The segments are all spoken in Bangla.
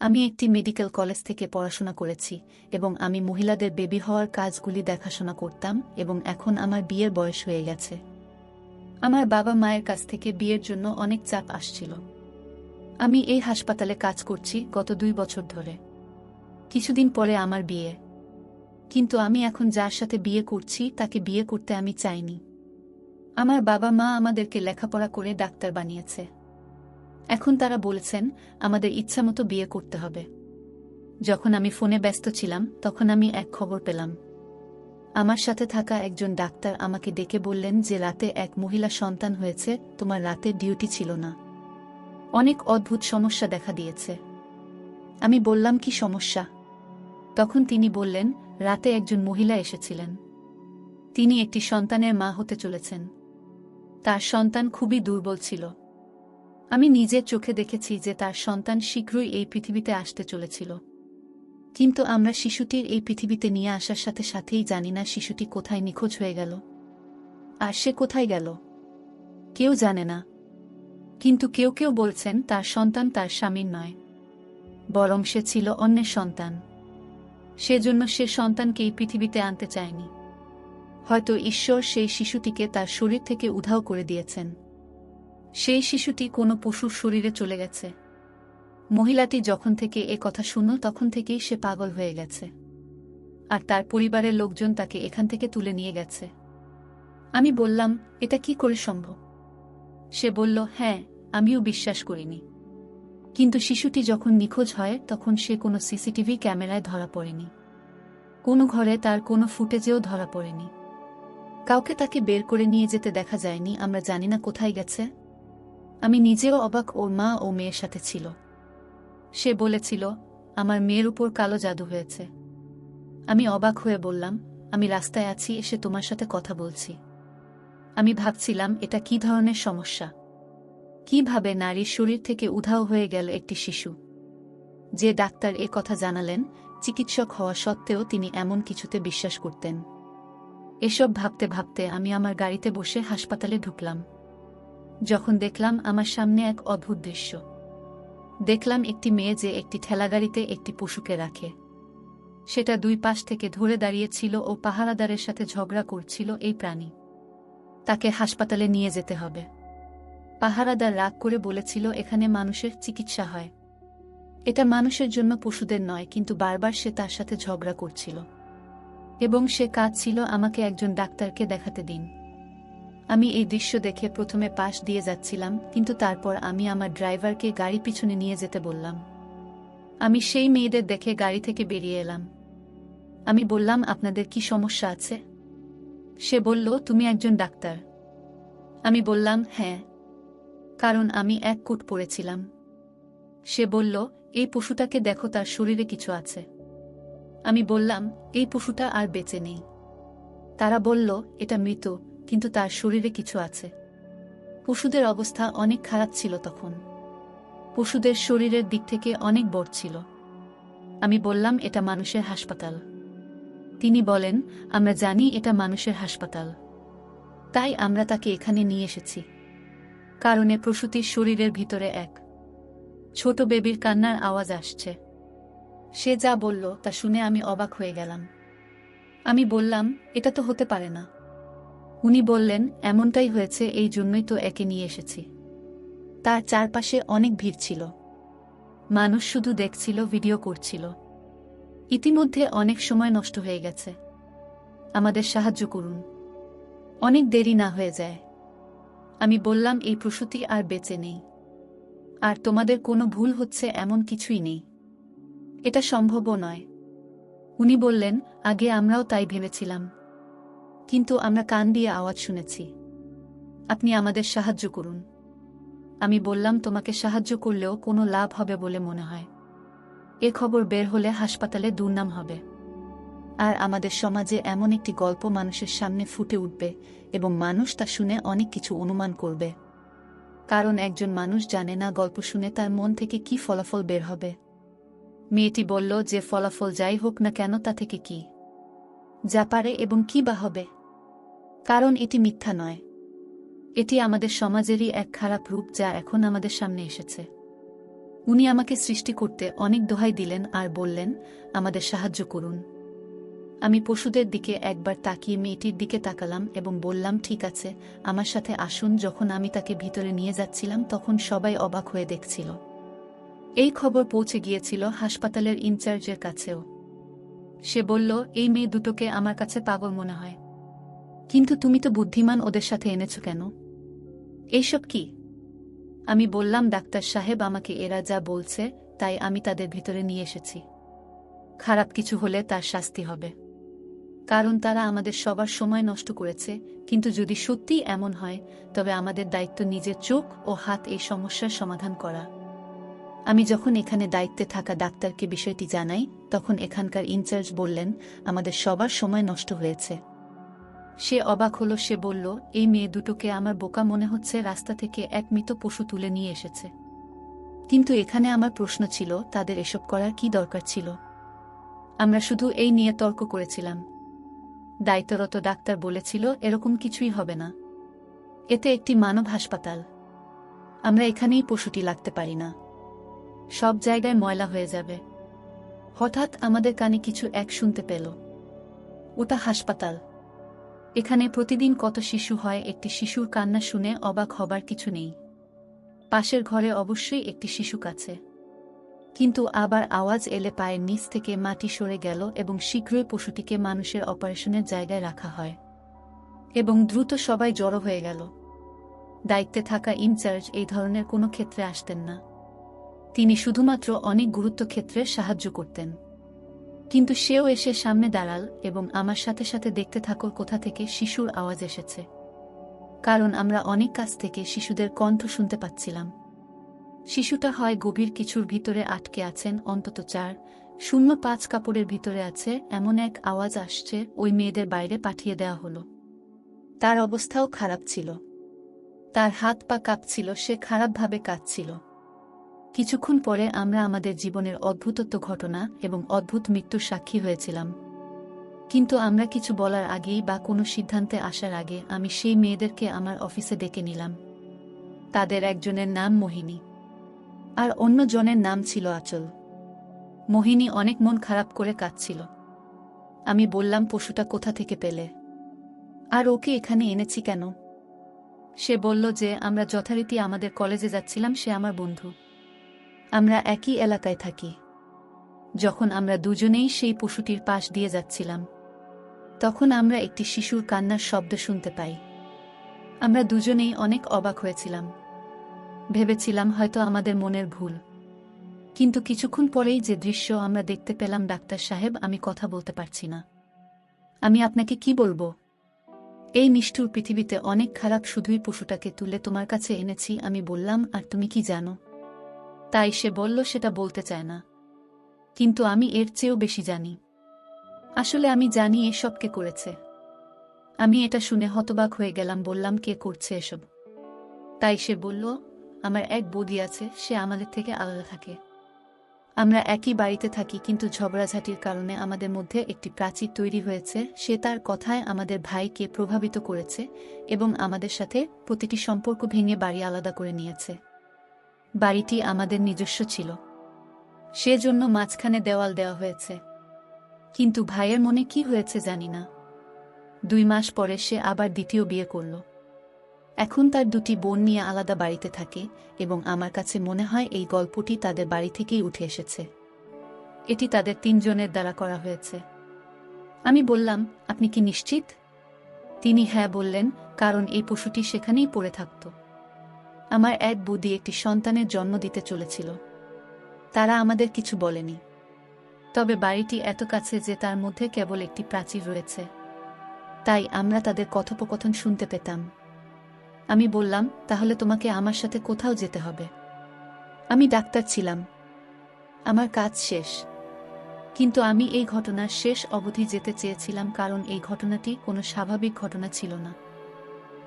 আমি একটি মেডিকেল কলেজ থেকে পড়াশোনা করেছি এবং আমি মহিলাদের বেবি হওয়ার কাজগুলি দেখাশোনা করতাম এবং এখন আমার বিয়ের বয়স হয়ে গেছে। আমার বাবা মায়ের কাছ থেকে বিয়ের জন্য অনেক চাপ আসছিল। আমি এই হাসপাতালে কাজ করছি গত দুই বছর ধরে। কিছুদিন পরে আমার বিয়ে। কিন্তু আমি এখন যার সাথে বিয়ে করছি তাকে বিয়ে করতে আমি চাইনি। আমার বাবা মা আমাদেরকে লেখাপড়া করে ডাক্তার বানিয়েছে। এখন তারা বলেছেন, আমাদের ইচ্ছামতো বিয়ে করতে হবে। যখন আমি ফোনে ব্যস্ত ছিলাম, তখন আমি এক খবর পেলাম। আমার সাথে থাকা একজন ডাক্তার আমাকে ডেকে বললেন যে, রাতে এক মহিলা সন্তান হয়েছে, তোমার রাতে ডিউটি ছিল না। অনেক অদ্ভুত সমস্যা দেখা দিয়েছে। আমি বললাম, কি সমস্যা? তখন তিনি বললেন, রাতে একজন মহিলা এসেছিলেন। তিনি একটি সন্তানের মা হতে চলেছেন। তার সন্তান খুবই দুর্বল ছিল। আমি নিজের চোখে দেখেছি যে তার সন্তান শীঘ্রই এই পৃথিবীতে আসতে চলেছিল। কিন্তু আমরা শিশুটির এই পৃথিবীতে নিয়ে আসার সাথে সাথেই জানি না শিশুটি কোথায় নিখোঁজ হয়ে গেল। আর সে কোথায় গেল? কেউ জানে না। কিন্তু কেউ কেউ বলছেন তার সন্তান তার স্বামীর নয়। বরং সে ছিল অন্যের সন্তান। সেজন্য সে সন্তানকে এই পৃথিবীতে আনতে চায়নি। হয়তো ঈশ্বর সেই শিশুটিকে তার শরীর থেকে উধাও করে দিয়েছেন। সেই শিশুটি কোনো পশুর শরীরে চলে গেছে। মহিলাটি যখন থেকে এ কথা শুনল, তখন থেকেই সে পাগল হয়ে গেছে। আর তার পরিবারের লোকজন তাকে এখান থেকে তুলে নিয়ে গেছে। আমি বললাম, এটা কি করে সম্ভব? সে বলল হ্যাঁ আমিও বিশ্বাস করিনি। কিন্তু শিশুটি যখন নিখোঁজ হয়, তখন সে কোনো সিসিটিভি ক্যামেরায় ধরা পড়েনি। কোনো ঘরে তার কোনো ফুটেজেও ধরা পড়েনি। কাউকে তাকে বের করে নিয়ে যেতে দেখা যায়নি, আমরা জানি না কোথায় গেছে। আমি নিজেও অবাক ওর মা ও মেয়ের সাথে ছিল। সে বলেছিল, আমার মেয়ের উপর কালো জাদু হয়েছে। আমি অবাক হয়ে বললাম, আমি রাস্তায় আছি, এসে তোমার সাথে কথা বলছি। আমি ভাবছিলাম, এটা কি ধরনের সমস্যা? কীভাবে নারীর শরীর থেকে উধাও হয়ে গেল একটি শিশু? যে ডাক্তার এ কথা জানালেন, চিকিৎসক হওয়া সত্ত্বেও তিনি এমন কিছুতে বিশ্বাস করতেন। এসব ভাবতে ভাবতে আমি আমার গাড়িতে বসে হাসপাতালে ঢুকলাম। যখন দেখলাম আমার সামনে এক অদ্ভুত দৃশ্য। দেখলাম একটি মেয়ে যে একটি ঠেলাগাড়িতে একটি পশুকে রাখে। সেটা দুই পাশ থেকে ধরে দাঁড়িয়েছিল ও পাহারাদারের সাথে ঝগড়া করছিল এই প্রাণী। তাকে হাসপাতালে নিয়ে যেতে হবে। পাহারাদার রাগ করে বলেছিল, এখানে মানুষের চিকিৎসা হয়। এটা মানুষের জন্য পশুদের নয়, কিন্তু বারবার সে তার সাথে ঝগড়া করছিল। এবং সে কাজ ছিল আমাকে একজন ডাক্তারকে দেখাতে দিন। আমি এই দৃশ্য দেখে প্রথমে পাশ দিয়ে যাচ্ছিলাম, কিন্তু তারপর আমি আমার ড্রাইভারকে গাড়ি পিছনে নিয়ে যেতে বললাম। আমি সেই মেয়েদের দেখে গাড়ি থেকে বেরিয়ে এলাম। আমি বললাম, আপনাদের কি সমস্যা আছে? সে বলল, তুমি একজন ডাক্তার। আমি বললাম হ্যাঁ। কারণ আমি এক কোট পরেছিলাম। সে বলল, এই পশুটাকে দেখো, তার শরীরে কিছু আছে। আমি বললাম, এই পশুটা আর বেঁচে নেই। তারা বলল, এটা মৃত। কিন্তু তার শরীরে কিছু আছে। পশুদের অবস্থা অনেক খারাপ ছিল তখন। পশুদের শরীরের দিক থেকে অনেক বড় ছিল। আমি বললাম, এটা মানুষের হাসপাতাল। তিনি বলেন, আমরা জানি এটা মানুষের হাসপাতাল। তাই আমরা তাকে এখানে নিয়ে এসেছি। কারণে প্রসূতির শরীরের ভিতরে এক। ছোট বেবির কান্নার আওয়াজ আসছে। সে যা বলল তা শুনে আমি অবাক হয়ে গেলাম। আমি বললাম, এটা তো হতে পারে না। উনি বললেন, এমনটাই হয়েছে, এই জন্যই তো একে নিয়ে এসেছি। তার চারপাশে অনেক ভিড় ছিল। মানুষ শুধু দেখছিল, ভিডিও করছিল। ইতিমধ্যে অনেক সময় নষ্ট হয়ে গেছে। আমাদের সাহায্য করুন। অনেক দেরি না হয়ে যায়। আমি বললাম, এই প্রসূতি আর বেঁচে নেই। আর তোমাদের কোনো ভুল হচ্ছে এমন কিছুই নেই। এটা সম্ভবও নয়। উনি বললেন, আগে আমরাও তাই ভেবেছিলাম। কিন্তু আমরা কান দিয়ে আওয়াজ শুনেছি। আপনি আমাদের সাহায্য করুন। আমি বললাম, তোমাকে সাহায্য করলেও কোনো লাভ হবে বলে মনে হয়। এ খবর বের হলে হাসপাতালে দুর্নাম হবে। আর আমাদের সমাজে এমন একটি গল্প মানুষের সামনে ফুটে উঠবে এবং মানুষ তা শুনে অনেক কিছু অনুমান করবে। কারণ একজন মানুষ জানে না গল্প শুনে তার মন থেকে কি ফলাফল বের হবে। মেয়েটি বলল, যে ফলাফল যাই হোক না কেন, তা থেকে কি? যা পারে এবং কি বা হবে? কারণ এটি মিথ্যা নয়। এটি আমাদের সমাজেরই এক খারাপ রূপ যা এখন আমাদের সামনে এসেছে। উনি আমাকে সৃষ্টি করতে অনেক দোহাই দিলেন আর বললেন, আমাদের সাহায্য করুন। আমি পশুদের দিকে একবার তাকিয়ে মেয়েটির দিকে তাকালাম এবং বললাম, ঠিক আছে, আমার সাথে আসুন। যখন আমি তাকে ভিতরে নিয়ে যাচ্ছিলাম, তখন সবাই অবাক হয়ে দেখছিল। এই খবর পৌঁছে গিয়েছিল হাসপাতালের ইনচার্জের কাছেও। সে বলল, এই মেয়ে দুটোকে আমার কাছে পাগল মনে হয়। কিন্তু তুমি তো বুদ্ধিমান ওদের সাথে এনেছো কেন? এইসব কি? আমি বললাম, ডাক্তার সাহেব আমাকে এরা যা বলছে, তাই আমি তাদের ভিতরে নিয়ে এসেছি। খারাপ কিছু হলে তার শাস্তি হবে। কারণ তারা আমাদের সবার সময় নষ্ট করেছে, কিন্তু যদি সত্যিই এমন হয়, তবে আমাদের দায়িত্ব নিজের চোখ ও হাত এই সমস্যার সমাধান করা। আমি যখন এখানে দায়িত্বে থাকা ডাক্তারকে বিষয়টি জানাই, তখন এখানকার ইনচার্জ বললেন, আমাদের সবার সময় নষ্ট হয়েছে। সে অবাক হলো, সে বলল, এই মেয়ে দুটোকে আমার বোকা মনে হচ্ছে, রাস্তা থেকে এক মৃত পশু তুলে নিয়ে এসেছে। কিন্তু এখানে আমার প্রশ্ন ছিল, তাদের এসব করার কি দরকার ছিল? আমরা শুধু এই নিয়ে তর্ক করেছিলাম। দায়িত্বরত ডাক্তার বলেছিল, এরকম কিছুই হবে না। এতে একটি মানব হাসপাতাল। আমরা এখানেই পশুটি লাগতে পারি না। সব জায়গায় ময়লা হয়ে যাবে। হঠাৎ আমাদের কানে কিছু এক শুনতে পেল। ওটা হাসপাতাল। এখানে প্রতিদিন কত শিশু হয় একটি শিশুর কান্না শুনে অবাক হবার কিছু নেই। পাশের ঘরে অবশ্যই একটি শিশু কাছে কিন্তু আবার আওয়াজ এলে পায়ের নিচ থেকে মাটি সরে গেল এবং শীঘ্রই পশুটিকে মানুষের অপারেশনের জায়গায় রাখা হয়। এবং দ্রুত সবাই জড়ো হয়ে গেল। দায়িত্বে থাকা ইনচার্জ এই ধরনের কোনো ক্ষেত্রে আসতেন না। তিনি শুধুমাত্র অনেক গুরুত্ব ক্ষেত্রে সাহায্য করতেন। কিন্তু সেও এসে সামনে দাঁড়াল এবং আমার সাথে সাথে দেখতে থাকো কোথা থেকে শিশুর আওয়াজ এসেছে। কারণ আমরা অনেক কাছ থেকে শিশুদের কণ্ঠ শুনতে পাচ্ছিলাম। শিশুটা হয় গভীর কিছুর ভিতরে আটকে আছেন অন্তত চার, শূন্য পাঁচ কাপড়ের ভিতরে আছে এমন এক আওয়াজ আসছে ওই মেয়েদের বাইরে পাঠিয়ে দেওয়া হলো। তার অবস্থাও খারাপ ছিল। তার হাত পা কাঁপছিল, সে খারাপভাবে কাঁদছিল। কিছুক্ষণ পরে আমরা আমাদের জীবনের অদ্ভুতত্ব ঘটনা এবং অদ্ভুত মৃত্যুর সাক্ষী হয়েছিলাম। কিন্তু আমরা কিছু বলার আগেই বা কোনো সিদ্ধান্তে আসার আগে আমি সেই মেয়েদেরকে আমার অফিসে ডেকে নিলাম। তাদের একজনের নাম মোহিনী। আর অন্য জনের নাম ছিল আচল। মোহিনী অনেক মন খারাপ করে কাঁদছিল। আমি বললাম, পশুটা কোথা থেকে পেলে? আর ওকে এখানে এনেছি কেন? সে বলল যে, আমরা যথারীতি আমাদের কলেজে যাচ্ছিলাম, সে আমার বন্ধু। আমরা একই এলাকায় থাকি। যখন আমরা দুজনেই সেই পশুটির পাশ দিয়ে যাচ্ছিলাম, তখন আমরা একটি শিশুর কান্নার শব্দ শুনতে পাই। আমরা দুজনেই অনেক অবাক হয়েছিলাম। ভেবেছিলাম হয়তো আমাদের মনের ভুল। কিন্তু কিছুক্ষণ পরেই যে দৃশ্য আমরা দেখতে পেলাম ডাক্তার সাহেব, আমি কথা বলতে পারছি না। আমি আপনাকে কি বলব? এই নিষ্ঠুর পৃথিবীতে অনেক খারাপ শুধুই পশুটাকে তুলে তোমার কাছে এনেছি, আমি বললাম, আর তুমি কি জানো? তাই সে বলল, সেটা বলতে চায় না। কিন্তু আমি এর চেয়েও বেশি জানি। আসলে আমি জানি এসব কে করেছে। আমি এটা শুনে হতবাক হয়ে গেলাম, বললাম, কে করছে এসব? তাই সে বলল, আমার এক বদি আছে, সে আমাদের থেকে আলাদা থাকে। আমরা একই বাড়িতে থাকি, কিন্তু ঝগড়াঝাটির কারণে আমাদের মধ্যে একটি প্রাচীর তৈরি হয়েছে। সে তার কথায় আমাদের ভাইকে প্রভাবিত করেছে এবং আমাদের সাথে প্রতিটি সম্পর্ক ভেঙে বাড়ি আলাদা করে নিয়েছে। বাড়িটি আমাদের নিজস্ব ছিল। সেজন্য মাঝখানে দেওয়াল দেওয়া হয়েছে। কিন্তু ভাইয়ের মনে কি হয়েছে জানি না। দুই মাস পরে সে আবার দ্বিতীয় বিয়ে করল। এখন তার দুটি বোন নিয়ে আলাদা বাড়িতে থাকে এবং আমার কাছে মনে হয় এই গল্পটি তাদের বাড়ি থেকেই উঠে এসেছে। এটি তাদের তিনজনের দ্বারা করা হয়েছে। আমি বললাম, আপনি কি নিশ্চিত? তিনি হ্যাঁ বললেন, কারণ এই পশুটি সেখানেই পড়ে থাকত। আমার এক বুদি একটি সন্তানের জন্ম দিতে চলেছিল। তারা আমাদের কিছু বলেনি। তবে বাড়িটি এত কাছে যে তার মধ্যে কেবল একটি প্রাচীর রয়েছে। তাই আমরা তাদের কথোপকথন শুনতে পেতাম। আমি বললাম, তাহলে তোমাকে আমার সাথে কোথাও যেতে হবে? আমি ডাক্তার ছিলাম। আমার কাজ শেষ। কিন্তু আমি এই ঘটনার শেষ অবধি যেতে চেয়েছিলাম কারণ এই ঘটনাটি কোনো স্বাভাবিক ঘটনা ছিল না।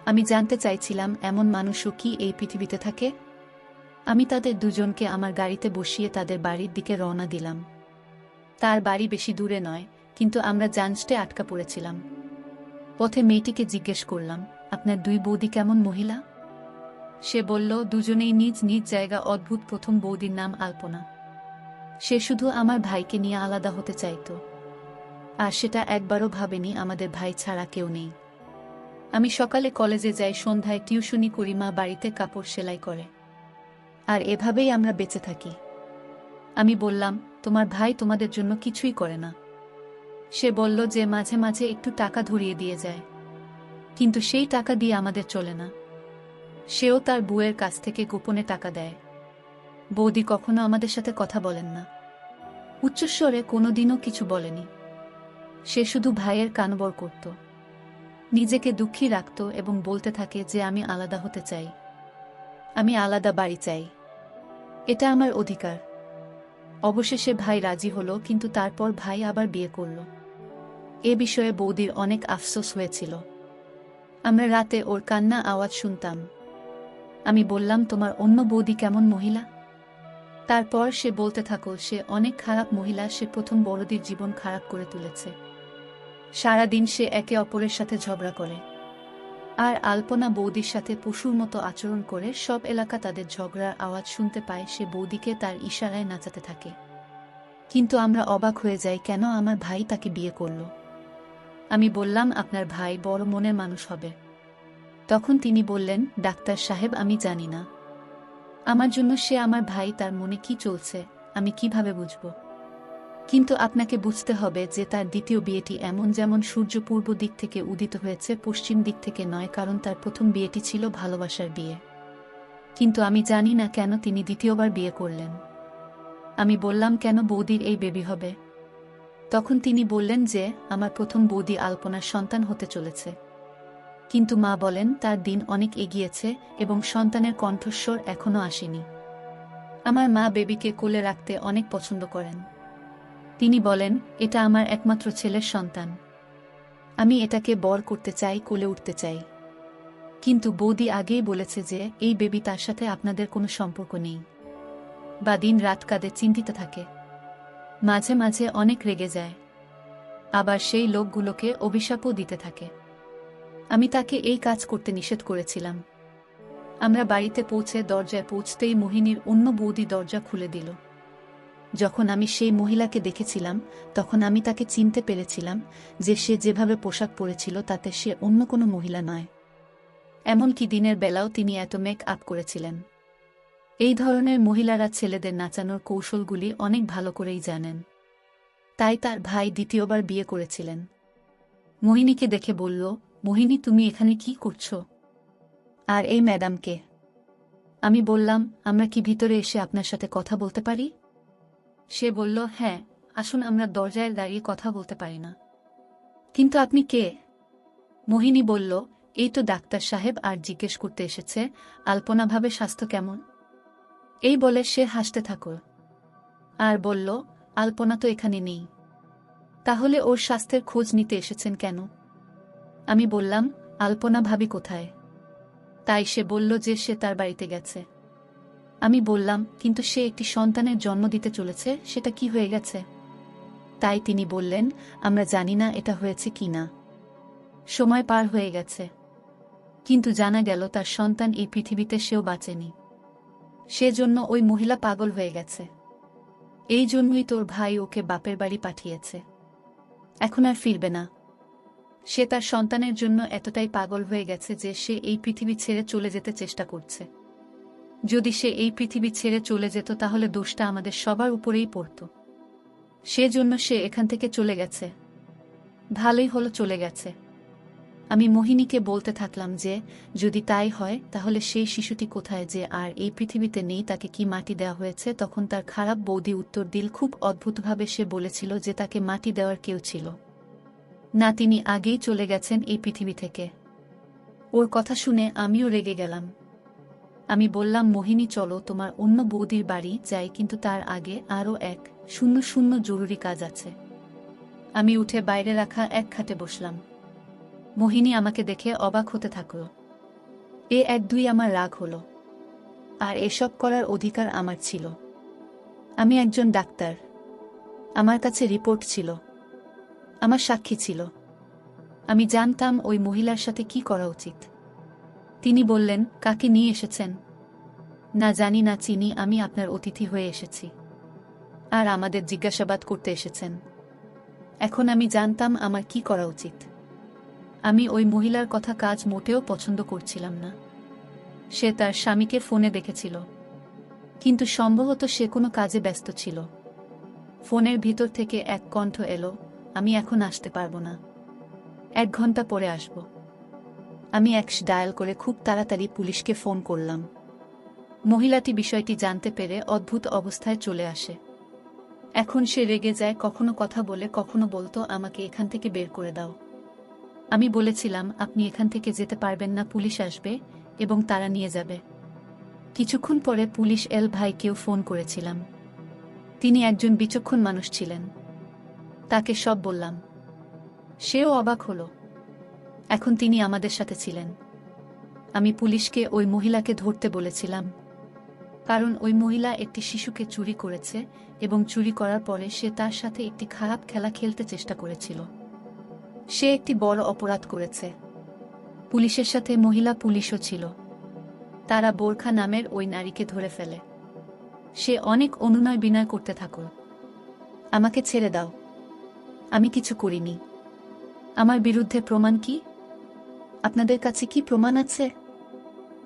আমি জানতে চাইছিলাম, এমন মানুষও কি এই পৃথিবীতে থাকে? আমি তাদের দুজনকে আমার গাড়িতে বসিয়ে তাদের বাড়ির দিকে রওনা দিলাম। তার বাড়ি বেশি দূরে নয়, কিন্তু আমরা জাঞ্চটে আটকা পড়েছিলাম। পথে মেয়েটিকে জিজ্ঞেস করলাম, আপনার দুই বৌদি কেমন মহিলা? সে বলল, দুজনেই নিজ নিজ জায়গা, অদ্ভুত প্রথম বৌদির নাম আলপনা। সে শুধু আমার ভাইকে নিয়ে আলাদা হতে চাইতো। আর সেটা একবারও ভাবেনি, আমাদের ভাই ছাড়া কেউ নেই। আমি সকালে কলেজে যাই, সন্ধ্যায় টিউশনি করি, মা বাড়িতে কাপড় সেলাই করে। আর এভাবেই আমরা বেঁচে থাকি। আমি বললাম, তোমার ভাই তোমাদের জন্য কিছুই করে না। সে বলল যে মাঝে মাঝে একটু টাকা ধরিয়ে দিয়ে যায়। কিন্তু সেই টাকা দিয়ে আমাদের চলে না। সেও তার বুয়ের কাছ থেকে গোপনে টাকা দেয়। বৌদি কখনো আমাদের সাথে কথা বলেন না। উচ্চস্বরে কোনোদিনও কিছু বলেনি। সে শুধু ভাইয়ের কানবর করত। নিজেকে দুঃখী রাখত এবং বলতে থাকে যে আমি আলাদা হতে চাই। আমি আলাদা বাড়ি চাই। এটা আমার অধিকার। অবশেষে ভাই রাজি হলো, কিন্তু তারপর ভাই আবার বিয়ে করল। এ বিষয়ে বৌদির অনেক আফসোস হয়েছিল। আমরা রাতে ওর কান্না আওয়াজ শুনতাম। আমি বললাম, তোমার অন্য বৌদি কেমন মহিলা? তারপর সে বলতে থাকো সে অনেক খারাপ মহিলা, সে প্রথম বড়দির জীবন খারাপ করে তুলেছে। সারাদিন সে একে অপরের সাথে ঝগড়া করে। আর আলপনা বৌদির সাথে পশুর মতো আচরণ করে সব এলাকা তাদের ঝগড়ার আওয়াজ শুনতে পায়, সে বৌদিকে তার ইশারায় নাচাতে থাকে। কিন্তু আমরা অবাক হয়ে যাই, কেন আমার ভাই তাকে বিয়ে করল? আমি বললাম, আপনার ভাই বড় মনের মানুষ হবে। তখন তিনি বললেন, ডাক্তার সাহেব, আমি জানি না। আমার জন্য সে আমার ভাই, তার মনে কি চলছে, আমি কীভাবে বুঝব? কিন্তু আপনাকে বুঝতে হবে যে তার দ্বিতীয় বিয়েটি এমন যেমন সূর্য পূর্ব দিক থেকে উদিত হয়েছে, পশ্চিম দিক থেকে নয়, কারণ তার প্রথম বিয়েটি ছিল ভালোবাসার বিয়ে। কিন্তু আমি জানি না কেন তিনি দ্বিতীয়বার বিয়ে করলেন। আমি বললাম, কেন বৌদির এই বেবি হবে? তখন তিনি বললেন যে, আমার প্রথম বৌদি আলপনার সন্তান হতে চলেছে। কিন্তু মা বলেন, তার দিন অনেক এগিয়েছে এবং সন্তানের কণ্ঠস্বর এখনও আসেনি। আমার মা বেবিকে কোলে রাখতে অনেক পছন্দ করেন। তিনি বলেন, এটা আমার একমাত্র ছেলের সন্তান। আমি এটাকে বর করতে চাই, কোলে উঠতে চাই। কিন্তু বৌদি আগেই বলেছে যে, এই বেবি তার সাথে আপনাদের কোনো সম্পর্ক নেই। বা দিন রাত কাঁদে চিন্তিত থাকে। মাঝে মাঝে অনেক রেগে যায়। আবার সেই লোকগুলোকে অভিশাপও দিতে থাকে। আমি তাকে এই কাজ করতে নিষেধ করেছিলাম। আমরা বাড়িতে পৌঁছে দরজায় পৌঁছতেই মোহিনীর অন্য বৌদি দরজা খুলে দিল। যখন আমি সেই মহিলাকে দেখেছিলাম, তখন আমি তাকে চিনতে পেরেছিলাম যে সে যেভাবে পোশাক পরেছিল, তাতে সে অন্য কোনো মহিলা নয়। এমনকি দিনের বেলাও তিনি এত মেক আপ করেছিলেন। এই ধরনের মহিলারা ছেলেদের নাচানোর কৌশলগুলি অনেক ভালো করেই জানেন। তাই তার ভাই দ্বিতীয়বার বিয়ে করেছিলেন। মোহিনীকে দেখে বলল, মোহিনী, তুমি এখানে কি করছ? আর এই ম্যাডামকে। আমি বললাম, আমরা কি ভিতরে এসে আপনার সাথে কথা বলতে পারি? সে বলল হ্যাঁ আসুন আমরা দরজায় দাঁড়িয়ে কথা বলতে পারি না। কিন্তু আপনি কে? মোহিনী বলল, এই তো ডাক্তার সাহেব আর জিজ্ঞেস করতে এসেছে, আলপনাভাবে স্বাস্থ্য কেমন? এই বলে সে হাসতে থাকল। আর বলল, আলপনা তো এখানে নেই। তাহলে ওর স্বাস্থ্যের খোঁজ নিতে এসেছেন কেন? আমি বললাম, আলপনা ভাবি কোথায়? তাই সে বলল যে সে তার বাড়িতে গেছে। আমি বললাম, কিন্তু সে একটি সন্তানের জন্ম দিতে চলেছে, সেটা কি হয়ে গেছে? তাই তিনি বললেন, আমরা জানি না এটা হয়েছে কি না। সময় পার হয়ে গেছে। কিন্তু জানা গেল তার সন্তান এই পৃথিবীতে সেও বাঁচেনি। সেজন্য ওই মহিলা পাগল হয়ে গেছে। এই জন্যই তোর ভাই ওকে বাপের বাড়ি পাঠিয়েছে। এখন আর ফিরবে না। সে তার সন্তানের জন্য এতটাই পাগল হয়ে গেছে যে সে এই পৃথিবী ছেড়ে চলে যেতে চেষ্টা করছে। যদি সে এই পৃথিবী ছেড়ে চলে যেত, তাহলে দোষটা আমাদের সবার উপরেই পড়ত। সেজন্য সে এখান থেকে চলে গেছে। ভালোই হলো চলে গেছে। আমি মোহিনীকে বলতে থাকলাম যে, যদি তাই হয়, তাহলে সেই শিশুটি কোথায় যে আর এই পৃথিবীতে নেই, তাকে কি মাটি দেওয়া হয়েছে? তখন তার খারাপ বৌদি উত্তর দিল, খুব অদ্ভুতভাবে সে বলেছিল যে তাকে মাটি দেওয়ার কেউ ছিল। না, তিনি আগেই চলে গেছেন এই পৃথিবী থেকে। ওর কথা শুনে আমিও রেগে গেলাম। আমি বললাম, মোহিনী, চলো, তোমার অন্য বৌদির বাড়ি যাই, কিন্তু তার আগে আরও এক শূন্য শূন্য জরুরি কাজ আছে। আমি উঠে বাইরে রাখা এক খাটে বসলাম। মোহিনী, আমাকে দেখে অবাক হতে থাকল। এ এক দুই আমার রাগ হলো, আর এসব করার অধিকার আমার ছিল। আমি একজন ডাক্তার। আমার কাছে রিপোর্ট ছিল। আমার সাক্ষী ছিল। আমি জানতাম ওই মহিলার সাথে কি করা উচিত। তিনি বললেন, কাকে নিয়ে এসেছেন? না জানি না চিনি, আমি আপনার অতিথি হয়ে এসেছি। আর আমাদের জিজ্ঞাসাবাদ করতে এসেছেন। এখন আমি জানতাম আমার কি করা উচিত। আমি ওই মহিলার কথা কাজ মোটেও পছন্দ করছিলাম না। সে তার স্বামীকে ফোনে দেখেছিল। কিন্তু সম্ভবত সে কোনো কাজে ব্যস্ত ছিল। ফোনের ভিতর থেকে এক কণ্ঠ এলো, আমি এখন আসতে পারব না। এক ঘণ্টা পরে আসব। আমি একশ ডায়াল করে খুব তাড়াতাড়ি পুলিশকে ফোন করলাম। মহিলাটি বিষয়টি জানতে পেরে অদ্ভুত অবস্থায় চলে আসে। এখন সে রেগে যায়, কখনো কথা বলে, কখনো বলতো, আমাকে এখান থেকে বের করে দাও। আমি বলেছিলাম, আপনি এখান থেকে যেতে পারবেন না, পুলিশ আসবে এবং তারা নিয়ে যাবে। কিছুক্ষণ পরে পুলিশ এল ভাইকেও ফোন করেছিলাম। তিনি একজন বিচক্ষণ মানুষ ছিলেন। তাকে সব বললাম। সেও অবাক হল। এখন তিনি আমাদের সাথে ছিলেন। আমি পুলিশকে ওই মহিলাকে ধরতে বলেছিলাম। কারণ ওই মহিলা একটি শিশুকে চুরি করেছে এবং চুরি করার পরে সে তার সাথে একটি খারাপ খেলা খেলতে চেষ্টা করেছিল। সে একটি বড় অপরাধ করেছে। পুলিশের সাথে মহিলা পুলিশও ছিল। তারা বোরখা নামের ওই নারীকে ধরে ফেলে। সে অনেক অনুনয় বিনয় করতে থাকল আমাকে ছেড়ে দাও। আমি কিছু করিনি। আমার বিরুদ্ধে প্রমাণ কি? আপনাদের কাছে কি প্রমাণ আছে?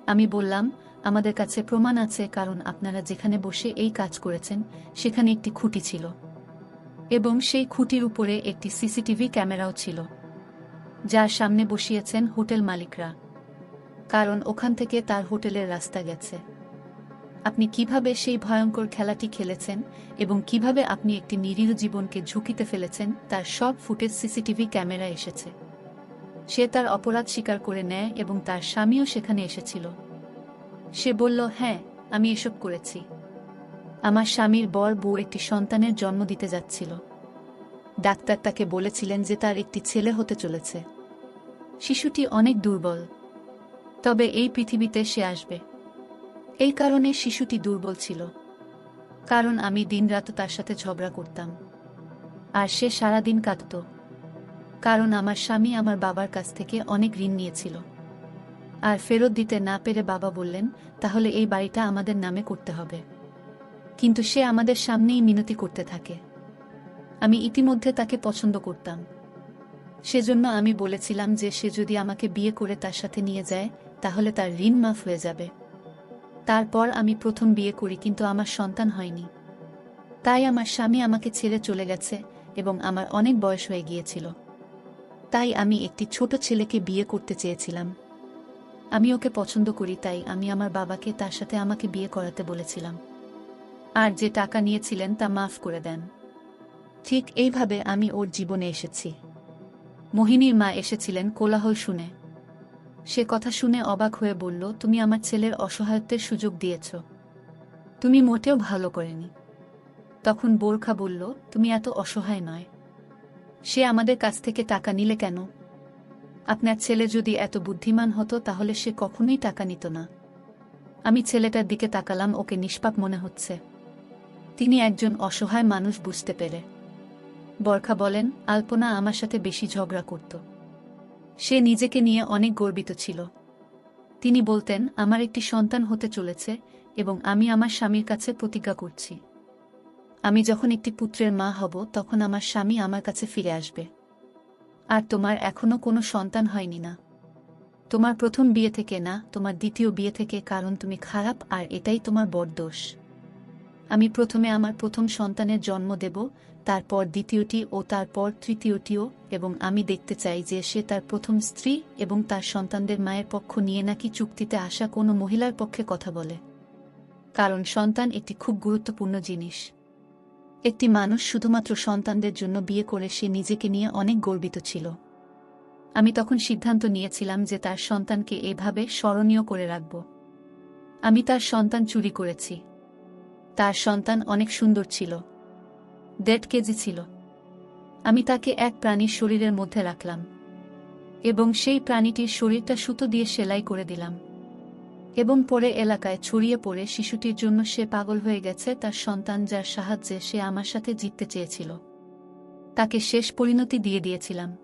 আমি বললাম, আমাদের কাছে প্রমাণ আছে কারণ আপনারা যেখানে বসে এই কাজ করেছেন, সেখানে একটি খুঁটি ছিল। এবং সেই খুঁটির উপরে একটি সিসিটিভি ক্যামেরাও ছিল যার সামনে বসিয়েছেন হোটেল মালিকরা। কারণ ওখান থেকে তার হোটেলের রাস্তা গেছে। আপনি কীভাবে সেই ভয়ঙ্কর খেলাটি খেলেছেন এবং কীভাবে আপনি একটি নিরীহ জীবনকে ঝুঁকিতে ফেলেছেন, তার সব ফুটেজ সিসিটিভি ক্যামেরা এসেছে। সে তার অপরাধ স্বীকার করে নেয় এবং তার স্বামীও সেখানে এসেছিল। সে বলল হ্যাঁ আমি এসব করেছি। আমার স্বামীর বর বউ একটি সন্তানের জন্ম দিতে যাচ্ছিল। ডাক্তার তাকে বলেছিলেন যে তার একটি ছেলে হতে চলেছে। শিশুটি অনেক দুর্বল। তবে এই পৃথিবীতে সে আসবে। এই কারণে শিশুটি দুর্বল ছিল। কারণ আমি দিনরাত তার সাথে ঝগড়া করতাম। আর সে সারাদিন কাঁদত। কারণ আমার স্বামী আমার বাবার কাছ থেকে অনেক ঋণ নিয়েছিল। আর ফেরত দিতে না পেরে বাবা বললেন, তাহলে এই বাড়িটা আমাদের নামে করতে হবে। কিন্তু সে আমাদের সামনেই মিনতি করতে থাকে। আমি ইতিমধ্যে তাকে পছন্দ করতাম। সেজন্য আমি বলেছিলাম যে সে যদি আমাকে বিয়ে করে তার সাথে নিয়ে যায়, তাহলে তার ঋণ মাফ হয়ে যাবে। তারপর আমি প্রথম বিয়ে করি, কিন্তু আমার সন্তান হয়নি। তাই আমার স্বামী আমাকে ছেড়ে চলে গেছে এবং আমার অনেক বয়স হয়ে গিয়েছিল। তাই আমি একটি ছোট ছেলেকে বিয়ে করতে চেয়েছিলাম। আমি ওকে পছন্দ করি, তাই আমি আমার বাবাকে তার সাথে আমাকে বিয়ে করাতে বলেছিলাম। আর যে টাকা নিয়েছিলেন তা মাফ করে দেন। ঠিক এইভাবে আমি ওর জীবনে এসেছি। মোহিনীর মা এসেছিলেন কোলাহল শুনে। সে কথা শুনে অবাক হয়ে বলল, তুমি আমার ছেলের অসহায়ত্বের সুযোগ দিয়েছ। তুমি মোটেও ভালো করেনি। তখন বোরখা বলল, তুমি এত অসহায় নয়। সে আমাদের কাছ থেকে টাকা নিলে কেন? আপনার ছেলে যদি এত বুদ্ধিমান হতো তাহলে সে কখনোই টাকা নিত না। আমি ছেলেটার দিকে তাকালাম, ওকে নিষ্পাপ মনে হচ্ছে। তিনি একজন অসহায় মানুষ বুঝতে পেরে। বরখা বলেন, আলপনা আমার সাথে বেশি ঝগড়া করত। সে নিজেকে নিয়ে অনেক গর্বিত ছিল। তিনি বলতেন, আমার একটি সন্তান হতে চলেছে এবং আমি আমার স্বামীর কাছে প্রতিজ্ঞা করছি। আমি যখন একটি পুত্রের মা হব, তখন আমার স্বামী আমার কাছে ফিরে আসবে। আর তোমার এখনও কোনো সন্তান হয়নি না। তোমার প্রথম বিয়ে থেকে না, তোমার দ্বিতীয় বিয়ে থেকে কারণ তুমি খারাপ, আর এটাই তোমার বড় দোষ। আমি প্রথমে আমার প্রথম সন্তানের জন্ম দেব, তারপর দ্বিতীয়টি ও তারপর তৃতীয়টিও, এবং আমি দেখতে চাই যে সে তার প্রথম স্ত্রী এবং তার সন্তানদের মায়ের পক্ষ নিয়ে নাকি চুক্তিতে আসা কোনো মহিলার পক্ষে কথা বলে। কারণ সন্তান একটি খুব গুরুত্বপূর্ণ জিনিস। একটি মানুষ শুধুমাত্র সন্তানদের জন্য বিয়ে করে সে নিজেকে নিয়ে অনেক গর্বিত ছিল। আমি তখন সিদ্ধান্ত নিয়েছিলাম যে তার সন্তানকে এভাবে স্মরণীয় করে রাখব। আমি তার সন্তান চুরি করেছি। তার সন্তান অনেক সুন্দর ছিল। দেড় কেজি ছিল। আমি তাকে এক প্রাণীর শরীরের মধ্যে রাখলাম এবং সেই প্রাণীটির শরীরটা সুতো দিয়ে সেলাই করে দিলাম। এবং পরে এলাকায় ছড়িয়ে পড়ে শিশুটির জন্য সে পাগল হয়ে গেছে তার সন্তান যার সাহায্যে সে আমার সাথে জিততে চেয়েছিল। তাকে শেষ পরিণতি দিয়ে দিয়েছিলাম।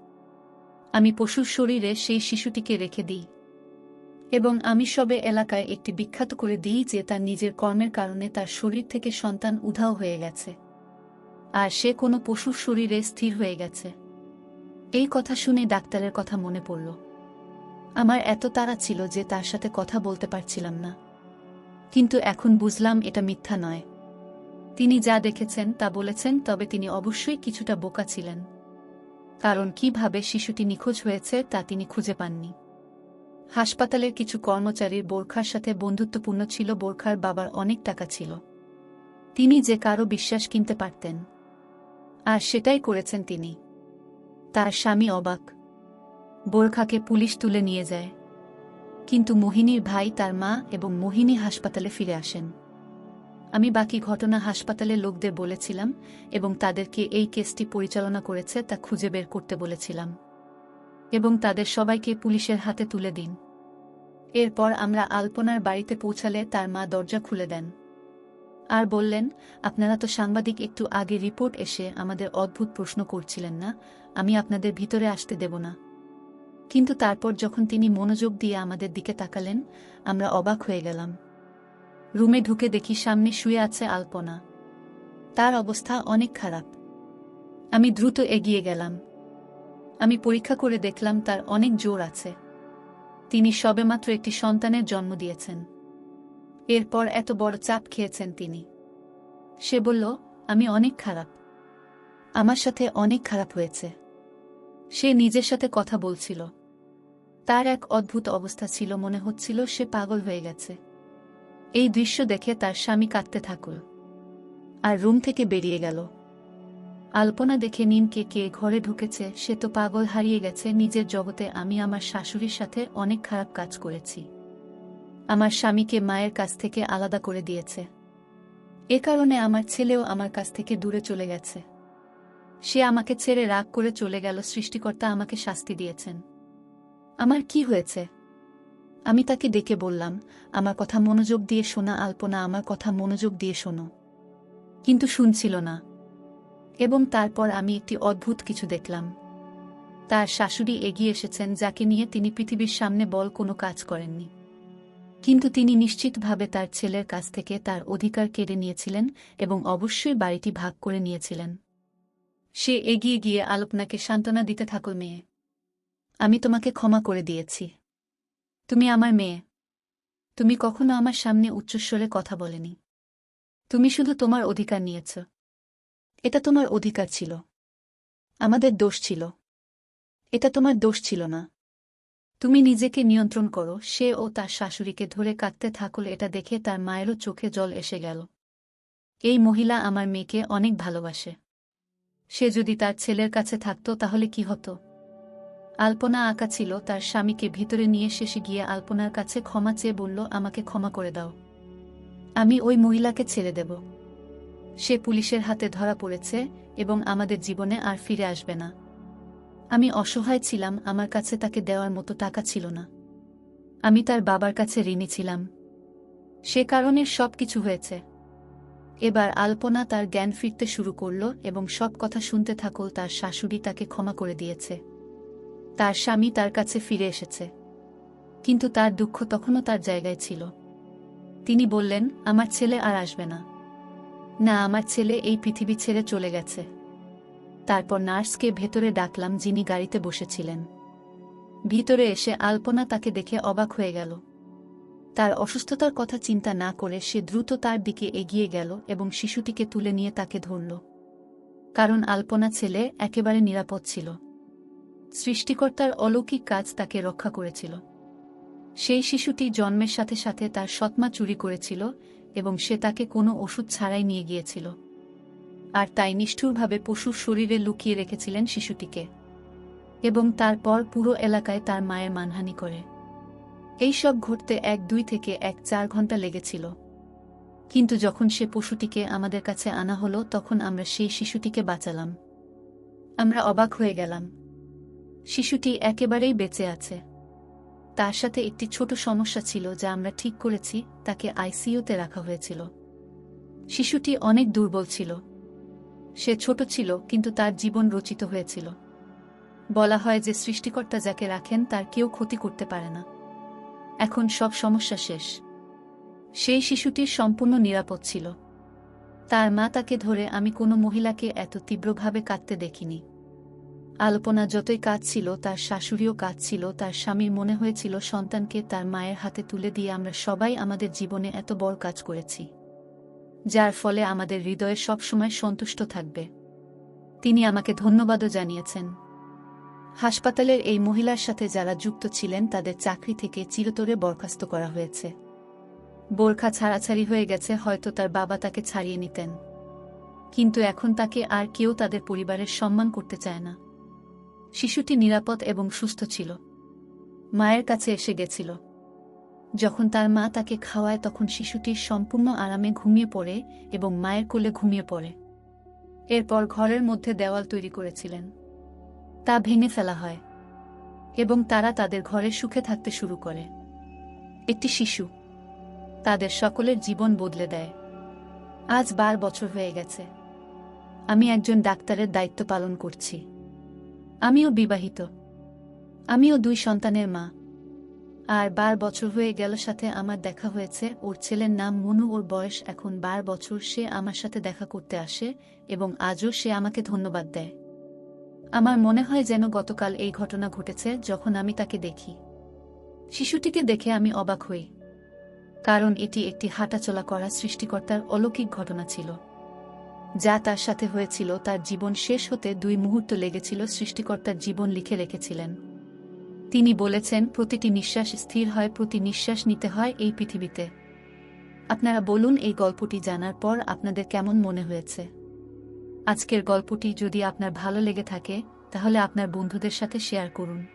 আমি পশুর শরীরে সেই শিশুটিকে রেখে দিই। এবং আমি সবে এলাকায় একটি বিখ্যাত করে দিই যে তার নিজের কর্মের কারণে তার শরীর থেকে সন্তান উধাও হয়ে গেছে। আর সে কোনো পশুর শরীরে স্থির হয়ে গেছে। এই কথা শুনে ডাক্তারের কথা মনে পড়ল। আমার এত তাড়া ছিল যে তার সাথে কথা বলতে পারছিলাম না। কিন্তু এখন বুঝলাম এটা মিথ্যা নয়। তিনি যা দেখেছেন, তা বলেছেন, তবে তিনি অবশ্যই কিছুটা বোকা ছিলেন। কারণ কীভাবে শিশুটি নিখোঁজ হয়েছে, তা তিনি খুঁজে পাননি। হাসপাতালের কিছু কর্মচারীর বোরখার সাথে বন্ধুত্বপূর্ণ ছিল, বোরখার বাবার অনেক টাকা ছিল। তিনি যে কারও বিশ্বাস কিনতে পারতেন। আর সেটাই করেছেন তিনি। তার স্বামী অবাক। বোরখাকে পুলিশ তুলে নিয়ে যায়। কিন্তু মোহিনীর ভাই তার মা এবং মোহিনী হাসপাতালে ফিরে আসেন। আমি বাকি ঘটনা হাসপাতালে লোকদের বলেছিলাম এবং তাদেরকে এই কেসটি পরিচালনা করেছে তা খুঁজে বের করতে বলেছিলাম। এবং তাদের সবাইকে পুলিশের হাতে তুলে দিন। এরপর আমরা আলপনার বাড়িতে পৌঁছালে তার মা দরজা খুলে দেন। আর বললেন, আপনারা তো সাংবাদিক, একটু আগে রিপোর্ট এসে আমাদের অদ্ভুত প্রশ্ন করছিলেন না। আমি আপনাদের ভিতরে আসতে দেব না। কিন্তু তারপর যখন তিনি মনোযোগ দিয়ে আমাদের দিকে তাকালেন, আমরা অবাক হয়ে গেলাম। রুমে ঢুকে দেখি সামনে শুয়ে আছে আলপনা। তার অবস্থা অনেক খারাপ। আমি দ্রুত এগিয়ে গেলাম। আমি পরীক্ষা করে দেখলাম তার অনেক জোর আছে। তিনি সবেমাত্র একটি সন্তানের জন্ম দিয়েছেন। এরপর এত বড় চাপ খেয়েছেন তিনি। সে বলল, আমি অনেক খারাপ। আমার সাথে অনেক খারাপ হয়েছে। সে নিজের সাথে কথা বলছিল। তার এক অদ্ভুত অবস্থা ছিল, মনে হচ্ছিল সে পাগল হয়ে গেছে। এই দৃশ্য দেখে তার স্বামী কাঁদতে থাকল আর রুম থেকে বেরিয়ে গেল। আলপনা দেখে নিমকে কে ঘরে ঢুকেছে, সে তো পাগল হারিয়ে গেছে, নিজের জগতে আমি আমার শাশুড়ির সাথে অনেক খারাপ কাজ করেছি। আমার স্বামীকে মায়ের কাছ থেকে আলাদা করে দিয়েছে। এ কারণে আমার ছেলেও আমার কাছ থেকে দূরে চলে গেছে। সে আমাকে ছেড়ে রাগ করে চলে গেল, সৃষ্টিকর্তা আমাকে শাস্তি দিয়েছেন। আমার কি হয়েছে? আমি তাকে ডেকে বললাম, আমার কথা মনোযোগ দিয়ে শোনা, আলপনা, আমার কথা মনোযোগ দিয়ে শোনো। কিন্তু শুনছিল না। এবং তারপর আমি একটি অদ্ভুত কিছু দেখলাম। তার শাশুড়ি এগিয়ে এসেছেন, যাকে নিয়ে তিনি পৃথিবীর সামনে বল কোনো কাজ করেননি। কিন্তু তিনি নিশ্চিতভাবে তার ছেলের কাছ থেকে তার অধিকার কেড়ে নিয়েছিলেন এবং অবশ্যই বাড়িটি ভাগ করে নিয়েছিলেন। সে এগিয়ে গিয়ে আলপনাকে সান্ত্বনা দিতে থাকো মেয়ে। আমি তোমাকে ক্ষমা করে দিয়েছি। তুমি আমার মেয়ে। তুমি কখনো আমার সামনে উচ্চস্বরে কথা বলেনি। তুমি শুধু তোমার অধিকার নিয়েছ। এটা তোমার অধিকার ছিল। আমাদের দোষ ছিল। এটা তোমার দোষ ছিল না। তুমি নিজেকে নিয়ন্ত্রণ করো। সে ও তার শাশুড়িকে ধরে কাঁদতে থাকল এটা দেখে তার মায়েরও চোখে জল এসে গেল। এই মহিলা আমার মেয়েকে অনেক ভালোবাসে। সে যদি তার ছেলের কাছে থাকত তাহলে কি হতো? আলপনা আঁকা ছিল, তার স্বামীকে ভিতরে নিয়ে শেষে গিয়ে আলপনার কাছে ক্ষমা চেয়ে বলল, আমাকে ক্ষমা করে দাও। আমি ওই মহিলাকে ছেড়ে দেব। সে পুলিশের হাতে ধরা পড়েছে এবং আমাদের জীবনে আর ফিরে আসবে না। আমি অসহায় ছিলাম, আমার কাছে তাকে দেওয়ার মতো টাকা ছিল না। আমি তার বাবার কাছে ঋণী ছিলাম। সে কারণে সব কিছু হয়েছে। এবার আলপনা তার জ্ঞান ফিরতে শুরু করল এবং সব কথা শুনতে থাকল, তার শাশুড়ি তাকে ক্ষমা করে দিয়েছে। তার স্বামী তার কাছে ফিরে এসেছে। কিন্তু তার দুঃখ তখনও তার জায়গায় ছিল। তিনি বললেন, আমার ছেলে আর আসবে না। না, আমার ছেলে এই পৃথিবী ছেড়ে চলে গেছে। তারপর নার্সকে ভেতরে ডাকলাম যিনি গাড়িতে বসেছিলেন। ভিতরে এসে আলপনা তাকে দেখে অবাক হয়ে গেল। তার অসুস্থতার কথা চিন্তা না করে সে দ্রুত তার দিকে এগিয়ে গেল এবং শিশুটিকে তুলে নিয়ে তাকে ধরল। কারণ আলপনা ছেলে একেবারে নিরাপদ ছিল। সৃষ্টিকর্তার অলৌকিক কাজ তাকে রক্ষা করেছিল। সেই শিশুটি জন্মের সাথে সাথে তার সৎমা চুরি করেছিল এবং সে তাকে কোনো ওষুধ ছাড়াই নিয়ে গিয়েছিল। আর তাই নিষ্ঠুরভাবে পশুর শরীরে লুকিয়ে রেখেছিলেন শিশুটিকে। এবং তারপর পুরো এলাকায় তার মায়ের মানহানি করে। এই সব ঘটতে এক দুই থেকে এক চার ঘণ্টা লেগেছিল। কিন্তু যখন সে পশুটিকে আমাদের কাছে আনা হলো, তখন আমরা সেই শিশুটিকে বাঁচালাম। আমরা অবাক হয়ে গেলাম। শিশুটি একেবারেই বেঁচে আছে। তার সাথে একটি ছোট সমস্যা ছিল যা আমরা ঠিক করেছি, তাকে আইসিইউতে রাখা হয়েছিল। শিশুটি অনেক দুর্বল ছিল। সে ছোট ছিল, কিন্তু তার জীবন রচিত হয়েছিল। বলা হয় যে সৃষ্টিকর্তা যাকে রাখেন, তার কেউ ক্ষতি করতে পারে না। এখন সব সমস্যা শেষ। সেই শিশুটির সম্পূর্ণ নিরাপদ ছিল। তার মা তাকে ধরে, আমি কোনো মহিলাকে এত তীব্রভাবে কাঁদতে দেখিনি। আলপনা যতই কাজ ছিল, তার শাশুড়িও কাজ ছিল, তার স্বামীর মনে হয়েছিল, সন্তানকে তার মায়ের হাতে তুলে দিয়ে আমরা সবাই আমাদের জীবনে এত বড় কাজ করেছি, যার ফলে আমাদের হৃদয়ে সবসময় সন্তুষ্ট থাকবে। তিনি আমাকে ধন্যবাদও জানিয়েছেন। হাসপাতালের এই মহিলার সাথে যারা যুক্ত ছিলেন, তাদের চাকরি থেকে চিরতরে বরখাস্ত করা হয়েছে। বোরখা ছাড়াছাড়ি হয়ে গেছে, হয়তো তার বাবা তাকে ছাড়িয়ে নিতেন। কিন্তু এখন তাকে আর কেউ তাদের পরিবারের সম্মান করতে চায় না। শিশুটি নিরাপদ এবং সুস্থ ছিল। মায়ের কাছে এসে গেছিল। যখন তার মা তাকে খাওয়ায় তখন শিশুটি সম্পূর্ণ আরামে ঘুমিয়ে পড়ে এবং মায়ের কোলে ঘুমিয়ে পড়ে। এরপর ঘরের মধ্যে দেওয়াল তৈরি করেছিলেন। তা ভেঙে ফেলা হয় এবং তারা তাদের ঘরে সুখে থাকতে শুরু করে। একটি শিশু তাদের সকলের জীবন বদলে দেয়। আজ বার বছর হয়ে গেছে। আমি একজন ডাক্তারের দায়িত্ব পালন করছি। আমিও বিবাহিত। আমিও দুই সন্তানের মা। আর বার বছর হয়ে গেল সাথে আমার দেখা হয়েছে, ওর ছেলের নাম মনু, ওর বয়স এখন বার বছর, সে আমার সাথে দেখা করতে আসে এবং আজও সে আমাকে ধন্যবাদ দেয়। আমার মনে হয় যেন গতকাল এই ঘটনা ঘটেছে যখন আমি তাকে দেখি। শিশুটিকে দেখে আমি অবাক হই। কারণ এটি একটি হাঁটাচলা করা সৃষ্টিকর্তার অলৌকিক ঘটনা ছিল। যা তার সাথে হয়েছিল তার জীবন শেষ হতে দুই মুহূর্ত লেগেছিল সৃষ্টিকর্তার জীবন লিখে রেখেছিলেন। তিনি বলেছেন, প্রতিটি নিঃশ্বাস স্থির হয়, প্রতি নিঃশ্বাস নিতে হয় এই পৃথিবীতে। আপনারা বলুন, এই গল্পটি জানার পর আপনাদের কেমন মনে হয়েছে? আজকের গল্পটি যদি আপনার ভালো লেগে থাকে, তাহলে আপনার বন্ধুদের সাথে শেয়ার করুন।